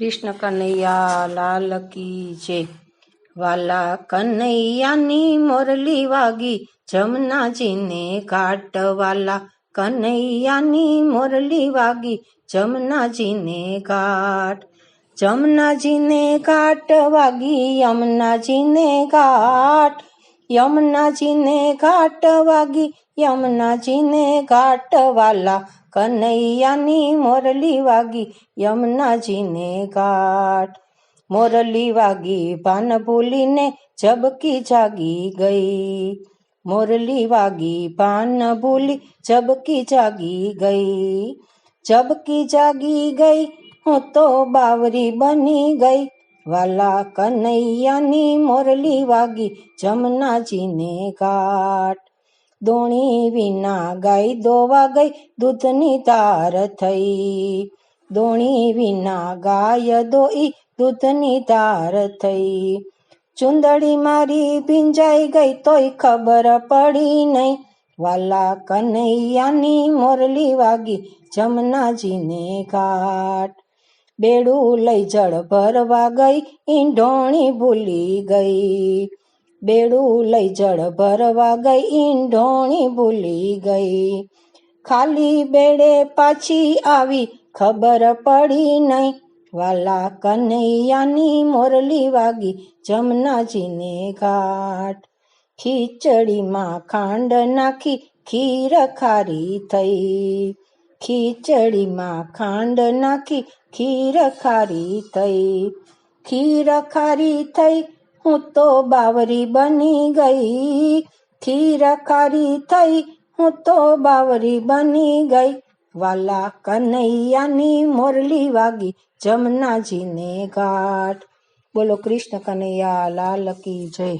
કૃષ્ણ કનૈયા, લાલ કી જય. વાલા કનૈયાની મોરલી વાગી જમનાજીને ઘાટ વાલા કનૈયાની મોરલી વાગી જમનાજીને ઘાટ. જમનાજીને ઘાટ વાગી યમુનાજીને ઘાટ. યમુનાજીને ઘાટ વાગી, યમુનાજીને ઘાટ વાલા કનૈયાની મોરલી વાગી, યમુનાજીને ઘાટ મોરલી વાગી, ભાન ભૂલીને ઝબકી જાગી ગઈ. મોરલી વાગી, ભાન ભૂલી ઝબકી જાગી ગઈ. જબકી જાગી ગઈ, હું તો બાવરી બની ગઈ. વાલા કનૈયાની મોરલી વાગી જમનાજીને ઘાટ. દોણી વિના ગાય દોવા ગઈ, દૂધની તાર થઈ. દોણી વિના ગાય દોઈ, દૂધની તાર થઈ. ચુંદડી મારી ભીંજાઈ ગઈ, તોય ખબર પડી નહીં. વાલા કનૈયાની મોરલી વાગી જમનાજીને ઘાટ. બેડું લઈ જળ ભરવા ગઈ, ઈંઢોણી ભૂલી ગઈ. બેડું લઈ જળ ભરવા ગઈ, ઈંઢોણી ભૂલી ગઈ. ખાલી બેડે પાછી આવી, ખબર પડી નહીં. વાલા કનૈયાની મોરલી વાગી, જમનાજીને ઘાટ. ખીચડીમાં ખાંડ નાખી, ખીર ખારી થઈ. ખીચડીમાં ખાંડ નાખી, ખીર ખારી થઈ. ખીર ખારી થઈ, હું તો બાવરી બની ગઈ. ખીર ખારી થઈ, હું તો બાવરી બની ગઈ. વાલા કનૈયાની મોરલી વાગી, જમનાજીને ઘાટ. બોલો કૃષ્ણ કનૈયા, લાલ કી જય.